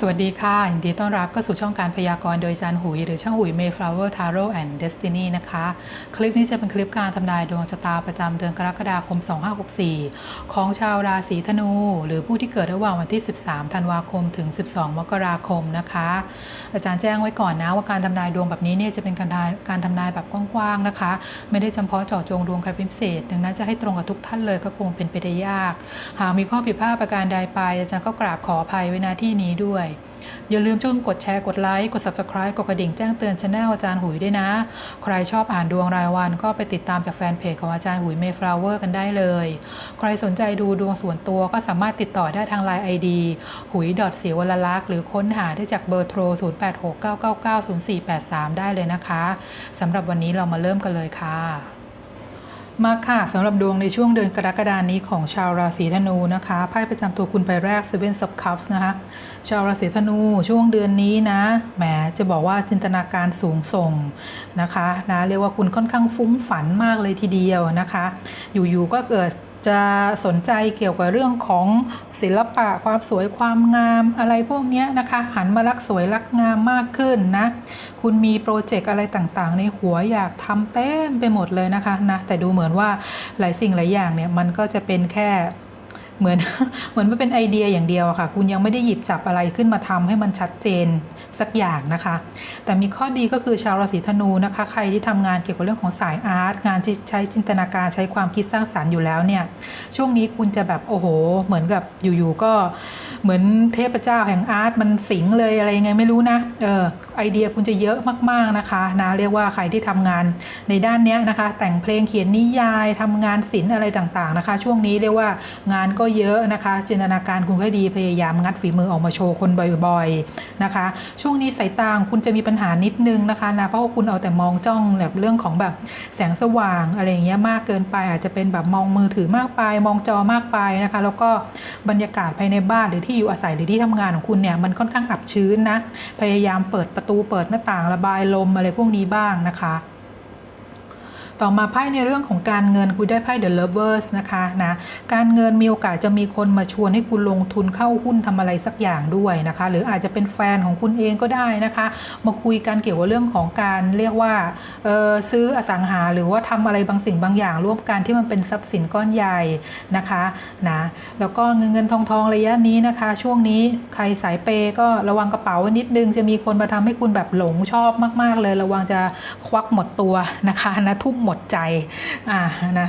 สวัสดีค่ะยินดีต้อนรับเข้าสู่ช่องการพยากรณ์โดยอาจารย์หุย หรือช่างหุย Mayflower Tarot and Destiny นะคะ คลิปนี้จะเป็นคลิปการทำนายดวงชะตาประจำเดือนกรกฎาคม 2564 ของชาวราศีธนู หรือผู้ที่เกิดระหว่างวันที่ 13 ธันวาคมถึง 12 มกราคมนะคะ อาจารย์แจ้งไว้ก่อนนะว่าการทำนายดวงแบบนี้เนี่ยจะเป็นการทำนายการทำนายแบบกว้างๆนะคะ ไม่ได้จำเพาะเจาะจงดวงใครเป็นพิเศษ ดังนั้นจะให้ตรงกับทุกท่านเลยก็คงเป็นไปได้ยาก หากมีข้อผิดพลาดประการใดไป อาจารย์ก็กราบขออภัยไว้ณที่นี้ด้วยอย่าลืมช่วยกดแชร์กดไลค์กด Subscribe กดกระดิ่งแจ้งเตือนช anel อาจารย์หุยด้วยนะ ใครชอบอ่านดวงรายวันก็ไปติดตามจากแฟนเพจของอาจารย์หุย Mayflower กันได้เลย ใครสนใจดูดวงส่วนตัวก็สามารถติดต่อได้ทาง Line ID หุยเสียวลลักษ์หรือค้นหาได้จากเบอร์โทร 0869990483 ได้เลยนะคะสำหรับวันนี้เรามาเริ่มกันเลยค่ะ มาค่ะสำหรับดวงในช่วงเดือนกรกฎานี้ของชาวราศีธนูนะคะไพ่ประจำตัวคุณไปแรก Seven of Cups นะคะ ชาวราศีธนูช่วงเดือนนี้นะแหมจะบอกว่าจินตนาการสูงส่งนะคะนะเรียกว่าคุณค่อนข้างฟุ้งฝันมากเลยทีเดียวนะคะ อยู่ๆก็เกิด จะสนใจเกี่ยวกับเรื่องของศิลปะความสวยความงามอะไรพวกนี้นะคะหันมารักสวยรักงามมากขึ้นนะคุณมีโปรเจกต์อะไรต่างๆ ในหัวอยากทำเต็มไปหมดเลยนะคะนะแต่ดูเหมือนว่าหลายสิ่งหลายอย่างเนี่ยมันก็จะเป็นแค่ เหมือนเหมือนมันเป็นไอเดียอย่างเดียวค่ะ คุณยังไม่ได้หยิบจับอะไรขึ้นมาทำให้มันชัดเจนสักอย่างนะคะ แต่มีข้อดีก็คือชาวราศีธนูนะคะ ใครที่ทำงานเกี่ยวกับเรื่องของสายอาร์ตงานที่ใช้จินตนาการใช้ความคิดสร้างสารรค์อยู่แล้วเนี่ย ช่วงนี้คุณจะแบบโอ้โห เหมือนกับอยู่ๆก็เหมือนเทพเจ้าแห่งอาร์ตมันสิงเลยอะไรยังไงไม่รู้นะเออไอเดียคุณจะเยอะมากๆนะคะนะเรียกว่าใครที่ทำงานในด้านเนี้ยนะคะ แต่งเพลงเขียนนิยายทำงานศิลป์อะไรต่างๆนะคะ ช่วงนี้เรียกว่างานก็เยอะนะคะ จินตนาการคุณก็ดีพยายามงัดฝีมือออกมาโชว์คนบ่อยๆนะคะ ช่วงนี้สายตาคุณจะมีปัญหานิดนึงนะคะนะเพราะว่าคุณเอาแต่มองจ้องแบบเรื่องของแบบแสงสว่างอะไรอย่างเงี้ยมากเกินไปอาจจะเป็นแบบมองมือถือมากไป มองจอมากไปนะคะ แล้วก็บรรยากาศภายในบ้านหรือที่อยู่อาศัยหรือที่ทำงานของคุณเนี่ยมันค่อนข้างอับชื้นนะพยายามเปิดประตูเปิดหน้าต่างระบายลมอะไรพวกนี้บ้างนะคะ ต่อมาไพ่ในเรื่องของการเงินคุณได้ไพ่ The Lovers นะคะนะการเงินมีโอกาสจะมีคนมาชวนให้คุณลงทุนเข้าหุ้นทำอะไรสักอย่างด้วยนะคะ หรืออาจจะเป็นแฟนของคุณเองก็ได้นะคะ มาคุยกันเกี่ยวกับเรื่องของการเรียกว่าซื้ออสังหาหรือว่าทำอะไรบางสิ่งบางอย่างร่วมกันที่มันเป็นทรัพย์สินก้อนใหญ่นะคะนะแล้วก็เงินเงินทองทองระยะนี้นะคะ ช่วงนี้ใครสายเปย์ก็ระวังกระเป๋าไว้นิดนึงจะมีคนมาทำให้คุณแบบหลงชอบมาก ๆ เลย ระวังจะควักหมดตัวนะคะนะทุ่มหมดใจอ่านะ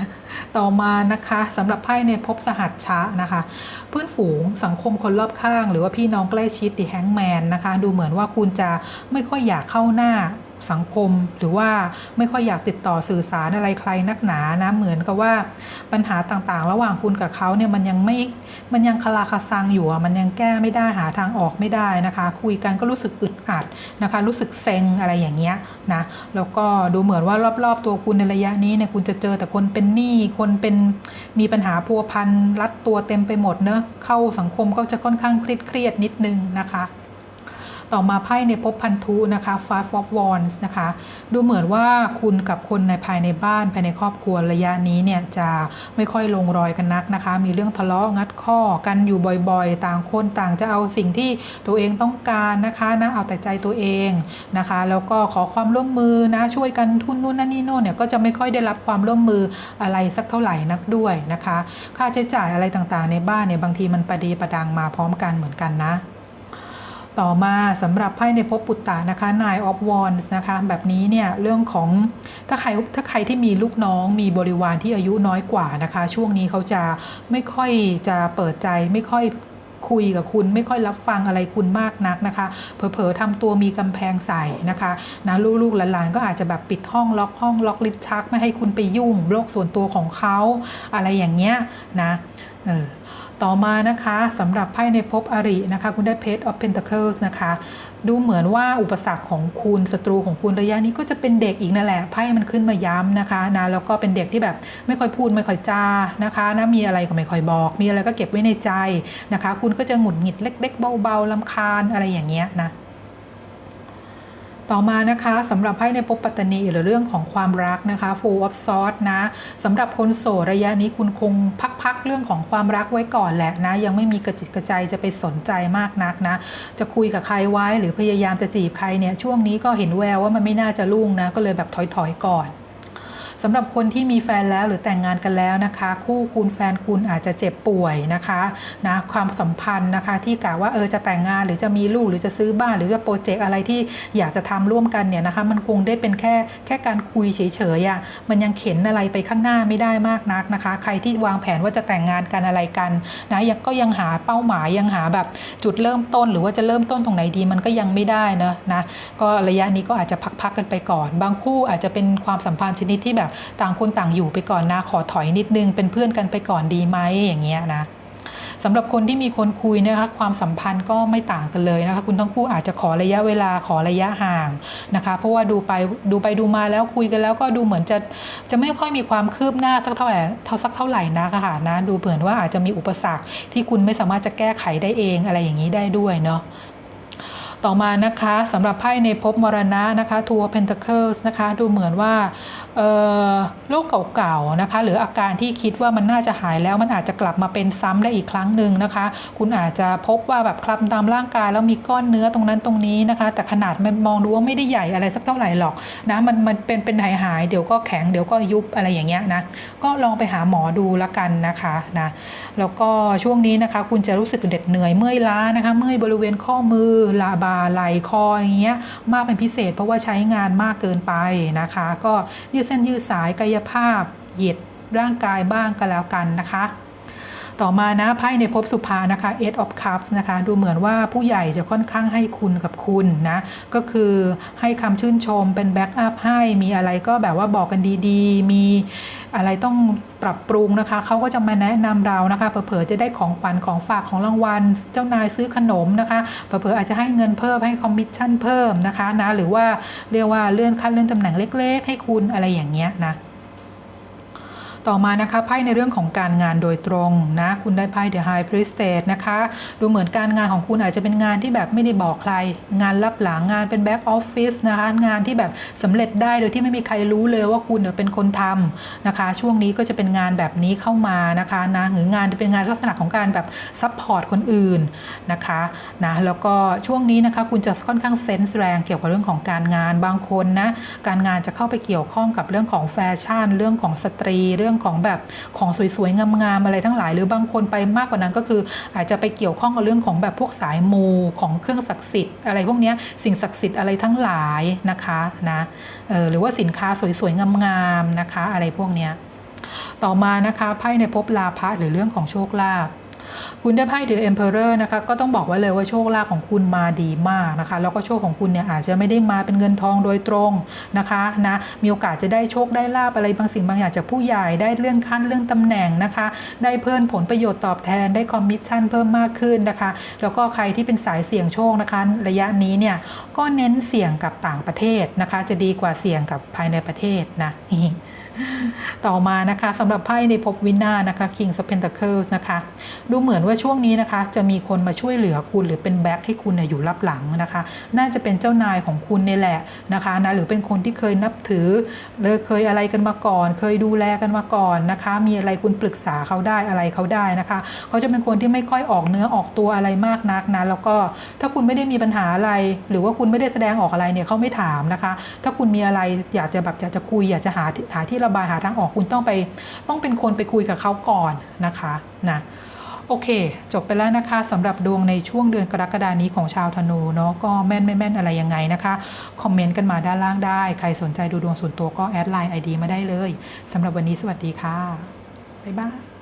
ต่อมานะคะสำหรับไพ่ในภพสหัสชะนะคะเพื่อนฝูงสังคมคนรอบข้าง หรือว่าพี่น้องใกล้ชิดติแฮงแมนนะคะ ดูเหมือนว่าคุณจะไม่ค่อยอยากเข้าหน้า สังคม หรือว่าไม่ค่อยอยากติดต่อสื่อสารอะไรใครนักหนานะเหมือนกับว่าปัญหาต่างๆ ระหว่างคุณกับเขาเนี่ยมันยังไม่มันยังคลาคาซังอยู่มันยังแก้ไม่ได้หาทางออกไม่ได้นะคะ คุยกันก็รู้สึกอึดอัดนะคะ รู้สึกเซ็งอะไรอย่างเงี้ยนะแล้วก็ดูเหมือนว่ารอบๆ ตัวคุณในระยะนี้เนี่ยคุณจะเจอแต่คนเป็นหนี้คนเป็นมีปัญหาพัวพันรัดตัวเต็มไปหมดเนอะเข้าสังคมก็จะค่อนข้างเครียดๆนิดนึงนะคะ ต่อมาไพ่ในภพพันธุนะคะ Five of Wands นะคะ ดูเหมือนว่าคุณกับคนในภายในบ้านภายในครอบครัวระยะนี้เนี่ยจะไม่ค่อยลงรอยกันนักนะคะ มีเรื่องทะเลาะงัดข้อกันอยู่บ่อยๆ ต่างคนต่างจะเอาสิ่งที่ตัวเองต้องการนะคะนะเอาแต่ใจตัวเองนะคะ แล้วก็ขอความร่วมมือนะช่วยกันทุนนู่นนั่นนี่โน่นเนี่ยก็จะไม่ค่อยได้รับความร่วมมืออะไรสักเท่าไหร่นักด้วยนะคะ ค่าใช้จ่ายอะไรต่างๆ ในบ้านเนี่ยบางทีมันประดีประดังมาพร้อมกันเหมือนกันนะ ต่อมาสำหรับไพ่ในภพปุตตะนะคะ Nine of Wands นะคะแบบนี้เนี่ยเรื่องของถ้าใครถ้าใครที่มีลูกน้องมีบริวารที่อายุน้อยกว่านะคะ ช่วงนี้เขาจะไม่ค่อยจะเปิดใจไม่ค่อยคุยกับคุณไม่ค่อยรับฟังอะไรคุณมากนักนะคะ เผลอๆทำตัวมีกำแพงใส่นะคะนะลูกๆหลานๆก็อาจจะแบบปิดห้องล็อกห้องล็อกลิฟต์ชัก ไม่ให้คุณไปยุ่งโลกส่วนตัวของเขาอะไรอย่างเงี้ยนะเออ ต่อมานะคะสำหรับไพ่ในภพอรินะคะ คุณได้ Page of Pentacles นะคะ ดูเหมือนว่าอุปสรรคของคุณศัตรูของคุณระยะนี้ก็จะเป็นเด็กอีกนั่นแหละไพ่มันขึ้นมาย้ำนะคะนะแล้วก็เป็นเด็กที่แบบไม่ค่อยพูดไม่ค่อยจานะคะนะมีอะไรก็ไม่ค่อยบอก มีอะไรก็เก็บไว้ในใจนะคะ คุณก็จะหงุดหงิดเล็ก ๆ เบาๆลำคาญอะไรอย่างเงี้ยนะ ต่อมานะคะสำหรับไพ่ในภพปัตตนีหรือเรื่องของความรักนะคะ full of s o r t นะสำหรับคนโสดระยะนี้คุณคงพักๆเรื่องของความรักไว้ก่อนแหละนะ ยังไม่มีกระจิตกระใจจะไปสนใจมากนักนะ จะคุยกับใครไว้หรือพยายามจะจีบใครเนี่ยช่วงนี้ก็เห็นแววว่ามันไม่น่าจะรุ่งนะก็เลยแบบถอยๆก่อน สำหรับคนที่มีแฟนแล้วหรือแต่งงานกันแล้วนะคะ คู่คุณแฟนคุณอาจจะเจ็บป่วยนะคะนะความสัมพันธ์นะคะ ที่กะว่าเออจะแต่งงานหรือจะมีลูกหรือจะซื้อบ้าน หรือจะโปรเจกต์อะไรที่อยากจะทำร่วมกันเนี่ยนะคะ มันคงได้เป็นแค่แค่การคุยเฉยๆอะ่ะมันยังเข็นอะไรไปข้างหน้าไม่ได้มากนักนะคะ ใครที่วางแผนว่าจะแต่งงานกันอะไรกันนะยังก็ยังหาเป้าหมายยังหาแบบจุดเริ่มต้น หรือว่าจะเริ่มต้นตรงไหนดีมันก็ยังไม่ได้นะนะก็ระยะนี้ก็อาจจะพักๆกันไปก่อน บางคู่อาจจะเป็นความสัมพันธ์ชนิดที่แบบต่างคนต่างอยู่ไปก่อนนะ ขอถอยนิดนึง เป็นเพื่อนกันไปก่อนดีไหมอย่างเงี้ยนะสำหรับคนที่มีคนคุยนะคะความสัมพันธ์ก็ไม่ต่างกันเลยนะคะคุณทั้งคู่อาจจะขอระยะเวลาขอระยะห่างนะคะ เพราะว่าดูไปดูไปดูมาแล้วคุยกันแล้วก็ดูเหมือนจะจะไม่ค่อยมีความคืบหน้าสักเท่าไหร่เท่าสักเท่าไหร่นะคะนะดูเหมือนว่าอาจจะมีอุปสรรคที่คุณไม่สามารถจะแก้ไขได้เองอะไรอย่างนี้ได้ด้วยเนาะ ต่อมานะคะสำหรับไพ่ในภพมรณะนะคะทัวร์เพนท c เคิลนะคะดูเหมือนว่าโรคเก่าๆนะคะหรืออาการที่คิดว่ามันน่าจะหายแล้วมันอาจจะกลับมาเป็นซ้ำได้อีกครั้งหนึ่งนะคะ คุณอาจจะพบว่าแบบคลำตามร่างกายแล้วมีก้อนเนื้อตรงนั้นตรงนี้นะคะ แต่ขนาดมันมองดูว่าไม่ได้ใหญ่อะไรสักเท่าไหร่หรอกนะมันมันเป็นเป็นหายหายเดี๋ยวก็แข็งเดี๋ยวก็ยุบอะไรอย่างเงี้ยนะก็ลองไปหาหมอดูละกันนะคะนะแล้วก็ช่วงนี้นะคะ คุณจะรู้สึกเด็ดเหนื่อยเมื่อยล้านะคะเมื่อยบริเวณข้อมือลาบาไหลคออย่างเงี้ยมากเป็นพิเศษ เพราะว่าใช้งานมากเกินไปนะคะ ก็ยืดเส้นยืดสายกายภาพเหยียดร่างกายบ้างก็แล้วกันนะคะต่อมานะไพ่ในภพสุภานะคะ Eight of Cups นะคะ ดูเหมือนว่าผู้ใหญ่จะค่อนข้างให้คุณกับคุณนะ ก็คือให้คำชื่นชมเป็นแบ็กอัพให้มีอะไรก็แบบว่าบอกกันดีๆ มี อะไรต้องปรับปรุงนะคะ เขาก็จะมาแนะนำเรานะคะเผลอๆจะได้ของขวัญของฝากของรางวัล เจ้านายซื้อขนมนะคะเผลอๆอาจจะให้เงินเพิ่มให้คอมมิชชั่นเพิ่มนะคะนะหรือว่าเรียกว่าเลื่อนขั้นเลื่อนตำแหน่งเล็ก ๆ ให้คุณอะไรอย่างเงี้ยนะ ต่อมานะคะไพ่ในเรื่องของการงานโดยตรงนะคุณได้ไพ่ The High Priestess นะคะ ดูเหมือนการงานของคุณอาจจะเป็นงานที่แบบไม่ได้บอกใคร งานลับหลังงานเป็น Back Office นะคะงานที่แบบสำเร็จได้โดยที่ไม่มีใครรู้เลยว่าคุณเนี่ยเป็นคนทำนะคะ ช่วงนี้ก็จะเป็นงานแบบนี้เข้ามานะคะนะหรืองานที่เป็นงานลักษณะของการแบบซัพพอร์ตคนอื่นนะคะนะแล้วก็ช่วงนี้นะคะคุณจะค่อนข้างเซนส์แรงเกี่ยวกับเรื่องของการงานบางคนนะการงานจะเข้าไปเกี่ยวข้องกับเรื่องของแฟชั่น เรื่องของสตรีเรื่องของแบบของสวยๆงามๆอะไรทั้งหลาย หรือบางคนไปมากกว่านั้นก็คือ อาจจะไปเกี่ยวข้องกับเรื่องของแบบพวกสายมูของเครื่องศักดิ์สิทธิ์อะไรพวกนี้สิ่งศักดิ์สิทธิ์อะไรทั้งหลายนะคะนะออหรือว่าสินค้าสวยๆงามๆนะคะ อะไรพวกนี้ต่อมานะคะไพ่ในภพลาภะหรือเรื่องของโชคลาภ คุณได้ไพ่ The Emperor นะคะก็ต้องบอกไว้เลยว่าโชคลาภของคุณมาดีมากนะคะแล้วก็โชคของคุณเนี่ยอาจจะไม่ได้มาเป็นเงินทองโดยตรงนะคะนะมีโอกาสจะได้โชคได้ลาบอะไรบางสิ่งบางอย่างจากผู้ใหญ่ได้เลื่อนขั้นเรื่องตำแหน่งนะคะ ได้เพิ่มผลประโยชน์ตอบแทนได้คอมมิชชั่นเพิ่มมากขึ้นนะคะ แล้วก็ใครที่เป็นสายเสี่ยงโชคนะคะ ระยะนี้เนี่ยก็เน้นเสี่ยงกับต่างประเทศนะคะ จะดีกว่าเสี่ยงกับภายในประเทศนะ ต่อมานะคะสำหรับไพ่ในภพวินานะคะ King of Pentacles นะคะ ดูเหมือนว่าช่วงนี้นะคะ จะมีคนมาช่วยเหลือคุณหรือเป็นแบ็คให้คุณอยู่รับหลังนะคะ น่าจะเป็นเจ้านายของคุณนี่แหละนะคะนะหรือเป็นคนที่เคยนับถือหรือเคยอะไรกันมาก่อน เคยดูแลกันมาก่อนนะคะ มีอะไรคุณปรึกษาเขาได้อะไรเขาได้นะคะ เขาจะเป็นคนที่ไม่ค่อยออกเนื้อออกตัวอะไรมากนักนะแล้วก็ถ้าคุณไม่ได้มีปัญหาอะไร หรือว่าคุณไม่ได้แสดงออกอะไรเนี่ยเขาไม่ถามนะคะ ถ้าคุณมีอะไรอยากจะแบบอยากจะคุยอยากจะหาหาที่ระบายหาทางออกคุณต้องไปต้องเป็นคนไปคุยกับเขาก่อนนะคะนะโอเค จบไปแล้วนะคะสำหรับดวงในช่วงเดือนกรกฎานี้ของชาวธนูเนาะก็แม่นไม่แม่นอะไรยังไงนะคะคอมเมนต์กันมาด้านล่างได้ ใครสนใจดูดวงส่วนตัวก็แอดไลน์ไอดีมาได้เลยสำหรับวันนี้สวัสดีค่ะบ๊ายบาย